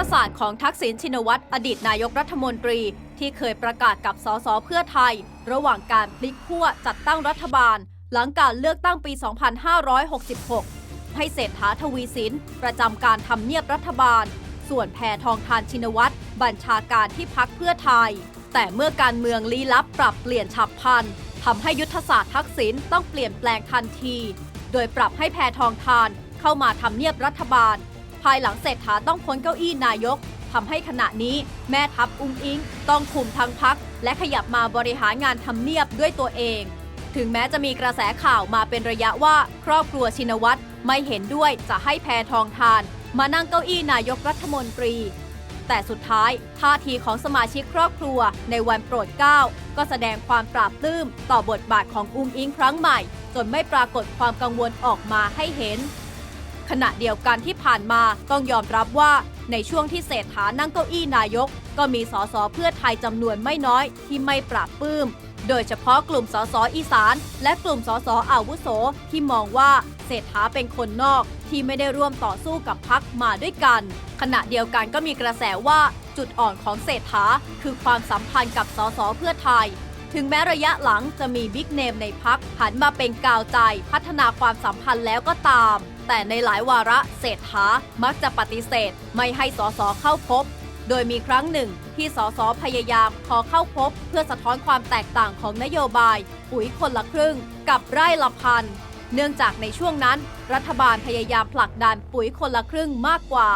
ธศาสตร์ของทักษิณชินวัตรอดีตนายกรัฐมนตรี ที่เคยประกาศกับสสเพื่อไทย ระหว่างการพลิกขั้วจัดตั้งรัฐบาล หลังการเลือกตั้งปี 2566 ให้เศรษฐาทวีสิน ประจำการทำเนียบรัฐบาล ส่วนแพทองทานชินวัตรบัญชาการที่พักเพื่อไทย แต่เมื่อการเมืองลี้ลับปรับเปลี่ยนฉับพลันทำให้ยุทธศาสตร์ทักษิณต้องเปลี่ยนแปลงทันที โดยปรับให้แพทองทานเข้ามาทำเนียบรัฐบาล ภายหลังเศรษฐาต้องพ้นเก้าอี้นายกทำให้ขณะนี้แม่ทัพอุ้งอิง ต้องคุมทั้งพัก และขยับมาบริหารงานทำเนียบด้วยตัวเอง ถึงแม้จะมีกระแสข่าวมาเป็นระยะว่าครอบครัวชินวัตรไม่เห็นด้วยจะให้แพทองทาน มานั่งเก้าอี้นายกรัฐมนตรี แต่สุดท้ายท่าทีของสมาชิกครอบครัวในวันโปรดเกล้าก็แสดงความปราบปลื้มต่อบทบาทของอุ้งอิงครั้งใหม่ จนไม่ปรากฏความกังวลออกมาให้เห็น ขณะเดียวกันที่ผ่านมาต้องยอมรับว่าในช่วงที่เศรษฐานั่งเก้าอี้นายก ก็มีสสเพื่อไทยจำนวนไม่น้อยที่ไม่ปราบปลื้ม โดยเฉพาะกลุ่มสสอีสาน และกลุ่มสสอาวุโสที่มองว่าเศรษฐาเป็นคนนอกที่ไม่ได้ร่วมต่อสู้กับพักมาด้วยกัน ขณะเดียวกันก็มีกระแสว่าจุดอ่อนของเศรษฐาคือความสัมพันธ์กับสสเพื่อไทย ถึงแม้ระยะหลังจะมีบิ๊กเนมในพักหันมาเป็นกาวใจพัฒนาความสัมพันธ์แล้วก็ตาม แต่ในหลายวาระเศรษฐามักจะปฏิเสธ ไม่ให้สสเข้าพบ โดยมีครั้งหนึ่งที่สสพยายามขอเข้าพบ เพื่อสะท้อนความแตกต่างของนโยบาย ปุ๋ยคนละครึ่ง กับไร่ละพันเนื่องจากในช่วงนั้น รัฐบาลพยายามผลักดันปุ๋ยคนละครึ่งมากกว่า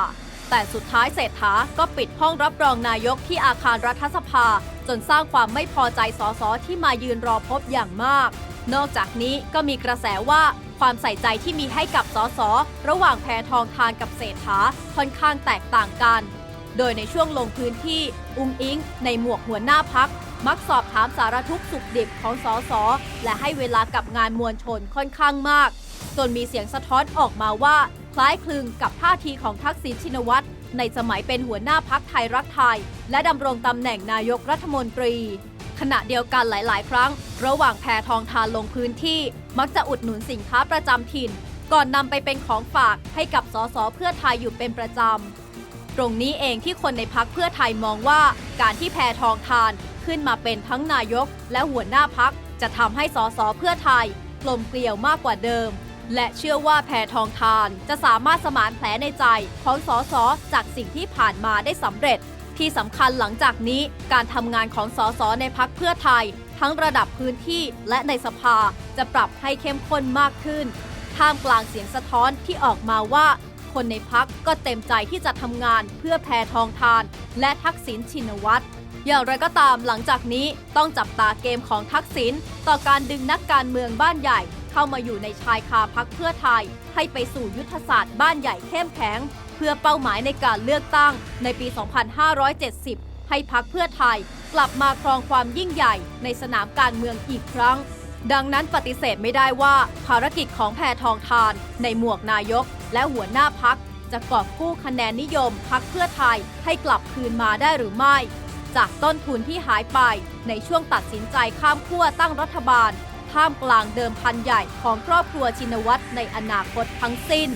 แต่สุดท้ายเศรษฐาก็ปิดห้องรับรองนายกที่อาคารรัฐสภา จนสร้างความไม่พอใจสสที่มายืนรอพบอย่างมาก นอกจากนี้ก็มีกระแสว่าความใส่ใจที่มีให้กับสสระหว่างแพทองทานกับเศรษฐาค่อนข้างแตกต่างกัน โดยในช่วงลงพื้นที่อุ้งอิง ในหมวกหัวหน้าพักมักสอบถามสารทุกสุขดิบของสสและให้เวลากับงานมวลชนค่อนข้างมาก จนมีเสียงสะท้อนออกมาว่า คล้ายคลึงกับท่าทีของทักษิณชินวัตรในสมัยเป็นหัวหน้าพักไทยรักไทย และดำรงตำแหน่งนายกรัฐมนตรี ขณะเดียวกันหลาย ๆ ครั้ง ระหว่างแพทองทานลงพื้นที่ มักจะอุดหนุนสินค้าประจำถิ่น ก่อนนำไปเป็นของฝากให้กับสสเพื่อไทยอยู่เป็นประจำ ตรงนี้เองที่คนในพักเพื่อไทยมองว่า การที่แพทองทานขึ้นมาเป็นทั้งนายกและหัวหน้าพักจะทำให้สสเพื่อไทยกลมเกลียวมากกว่าเดิม และเชื่อว่าแพทองทาน จะสามารถสมานแผลในใจของสสจากสิ่งที่ผ่านมาได้สำเร็จ ที่สำคัญหลังจากนี้การทำงานของสสในพักเพื่อไทย ทั้งระดับพื้นที่และในสภาจะปรับให้เข้มข้นมากขึ้น ท่ามกลางเสียงสะท้อนที่ออกมาว่า คนในพักก็เต็มใจที่จะทำงานเพื่อแพทองทาน และทักษิณชินวัตรอย่างไรก็ตามหลังจากนี้ต้องจับตาเกมของทักษิณต่อการดึงนักการเมืองบ้านใหญ่ เข้ามาอยู่ในชายคาพักเพื่อไทย ให้ไปสู่ยุทธศาสตร์บ้านใหญ่เข้มแข็ง เพื่อเป้าหมายในการเลือกตั้งในปี 2570 ให้พักเพื่อไทย กลับมาครองความยิ่งใหญ่ในสนามการเมืองอีกครั้ง ดังนั้นปฏิเสธไม่ได้ว่าภารกิจของแพทองทาน ในหมวกนายก และหัวหน้าพักจะกอบกู้คะแนนนิยมพักเพื่อไทยให้กลับคืนมาได้หรือไม่ จากต้นทุนที่หายไปในช่วงตัดสินใจข้ามขั้วตั้งรัฐบาล ท่ามกลางเดิมพันใหญ่ของครอบครัวชินวัตรในอนาคตทั้งสิ้น